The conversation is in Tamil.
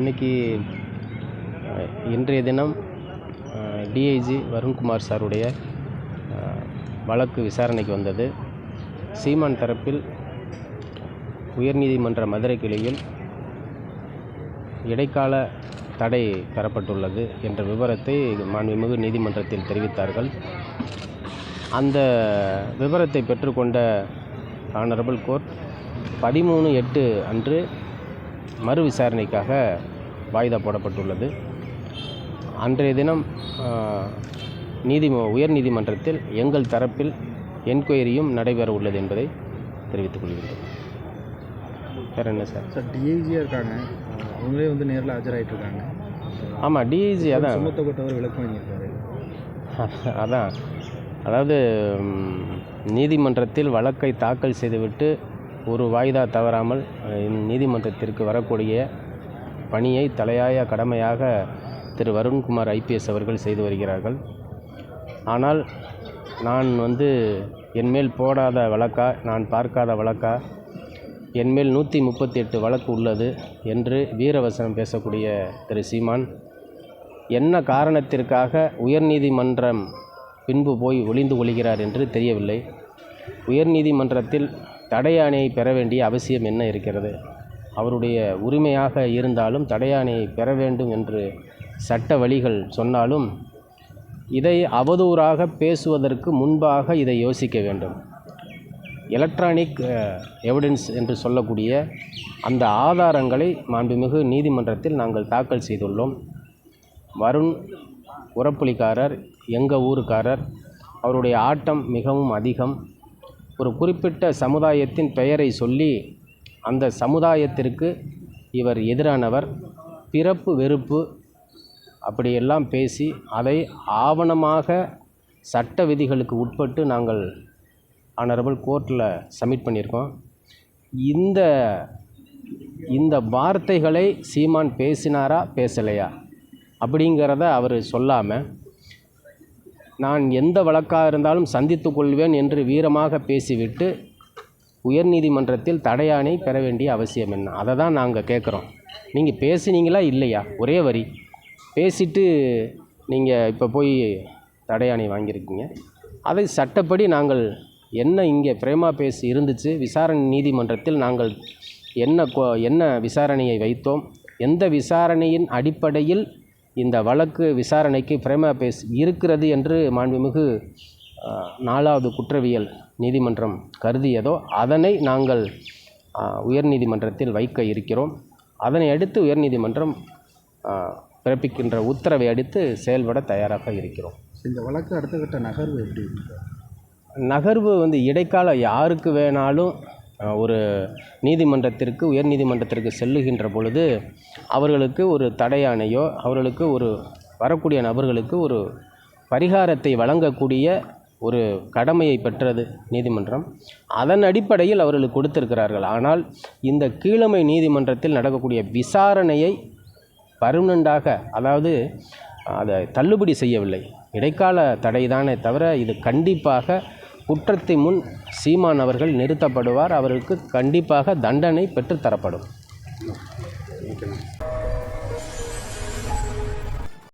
இன்னைக்கு இன்றைய தினம் டிஐஜி வருண்குமார் சாருடைய வழக்கு விசாரணைக்கு வந்தது. சீமான் தரப்பில் உயர்நீதிமன்ற மதுரை கிளையில் இடைக்கால தடை தரப்பட்டுள்ளது என்ற விவரத்தை மாண்புமிகு நீதிமன்றத்தில் தெரிவித்தார்கள். அந்த விவரத்தை பெற்றுக்கொண்ட ஆனரபிள் கோர்ட் பதிமூணு எட்டு அன்று மறு விசாரணைக்காக வாய்தா போடப்பட்டுள்ளது. அன்றைய தினம் ஆஹ், நீதி உயர் நீதிமன்றத்தில் எங்கள் தரப்பில் என்கொயரியும் நடைபெற உள்ளது என்பதை தெரிவித்துக் கொள்கின்றோம். வேறு என்ன சார்? சார் டிஐஜியாக இருக்காங்க. அவங்களே வந்து நேரில் ஆஜராயிட்டு இருக்காங்க. ஆமாம் டிஐஜி அதான். சுமத்தப்பட்டவர் விளக்கம் வாங்கியிருக்காரு. அதான். அதாவது நீதிமன்றத்தில் வழக்கை தாக்கல் செய்துவிட்டு ஒரு வாய்தா தவறாமல் நீதிமன்றத்திற்கு வரக்கூடிய பணியை தலையாய கடமையாக திரு வருண்குமார் ஐபிஎஸ் அவர்கள் செய்து வருகிறார்கள். ஆனால் நான் வந்து என்மேல் போடாத வழக்கா நான் பார்க்காத வழக்கா என்மேல் நூற்றி முப்பத்தி எட்டு வழக்கு உள்ளது என்று வீரவசனம் பேசக்கூடிய திரு சீமான் என்ன காரணத்திற்காக உயர்நீதிமன்றம் பின்பு போய் ஒளிந்து கொள்கிறார் என்று தெரியவில்லை. உயர்நீதிமன்றத்தில் தடையாணையை பெற வேண்டிய அவசியம் என்ன இருக்கிறது? அவருடைய உரிமையாக இருந்தாலும் தடையாணையை பெற வேண்டும் என்று சட்ட வழிகள் சொன்னாலும் இதை அவதூறாக பேசுவதற்கு முன்பாக இதை யோசிக்க வேண்டும். எலக்ட்ரானிக் எவிடன்ஸ் என்று சொல்லக்கூடிய அந்த ஆதாரங்களை மாண்புமிகு நீதிமன்றத்தில் நாங்கள் தாக்கல் செய்துள்ளோம். வருண் உரப்புலிக்காரர் எங்கள் ஊருக்காரர் அவருடைய ஆட்டம் மிகவும் அதிகம். ஒரு குறிப்பிட்ட சமுதாயத்தின் பெயரை சொல்லி அந்த சமுதாயத்திற்கு இவர் எதிரானவர். பிறப்பு வெறுப்பு அப்படியெல்லாம் பேசி அதை ஆவணமாக சட்ட விதிகளுக்கு உட்பட்டு நாங்கள் ஆனரபிள் கோர்ட்டில் சப்மிட் பண்ணியிருக்கோம். இந்த இந்த வார்த்தைகளை சீமான் பேசினாரா பேசலையா அப்படிங்கிறத அவர் சொல்லாமல் நான் எந்த வழக்காக இருந்தாலும் சந்தித்துக் கொள்வேன் என்று வீரமாக பேசிவிட்டு உயர்நீதிமன்றத்தில் தடையாணை பெற வேண்டிய அவசியம் என்ன? அதை தான் நாங்கள் கேட்குறோம் நீங்கள் பேசுனீங்களா இல்லையா? ஒரே வரி. பேசிட்டு நீங்கள் இப்போ போய் தடையாணை வாங்கியிருக்கீங்க. அதை சட்டப்படி நாங்கள் என்ன இங்கே பிரேமா பேசி இருந்துச்சு? விசாரணை நீதிமன்றத்தில் நாங்கள் என்ன கோ என்ன விசாரணையை வைத்தோம்? எந்த விசாரணையின் அடிப்படையில் இந்த வழக்கு விசாரணைக்கு பிரேமா பேஸ் இருக்கிறது என்று மாண்புமிகு நாலாவது குற்றவியல் நீதிமன்றம் கருதியதோ அதனை நாங்கள் உயர்நீதிமன்றத்தில் வைக்க இருக்கிறோம் அதனை அடுத்து உயர்நீதிமன்றம் பிறப்பிக்கின்ற உத்தரவை அடுத்து செயல்பட தயாராக இருக்கிறோம் இந்த வழக்கு அடுத்த கட்ட நகர்வு எப்படி? நகர்வு வந்து இடைக்கால யாருக்கு வேணாலும் ஒரு நீதிமன்றத்திற்கு உயர் நீதிமன்றத்திற்கு செல்லுகின்ற பொழுது அவர்களுக்கு ஒரு தடையானையோ அவர்களுக்கு ஒரு வரக்கூடிய நபர்களுக்கு ஒரு பரிகாரத்தை வழங்கக்கூடிய ஒரு கடமையை பெற்றது நீதிமன்றம். அதன் அடிப்படையில் அவர்களுக்கு கொடுத்திருக்கிறார்கள். ஆனால் இந்த கீழமை நீதிமன்றத்தில் நடக்கக்கூடிய விசாரணையை பர்மனண்டாக அதாவது அதை தள்ளுபடி செய்யவில்லை. இடைக்கால தடைதானே தவிர இது கண்டிப்பாக குற்றத்தை முன் சீமான் அவர்கள் நிறுத்தப்படுவார். அவருக்கு கண்டிப்பாக தண்டனை பெற்றுத்தரப்படும்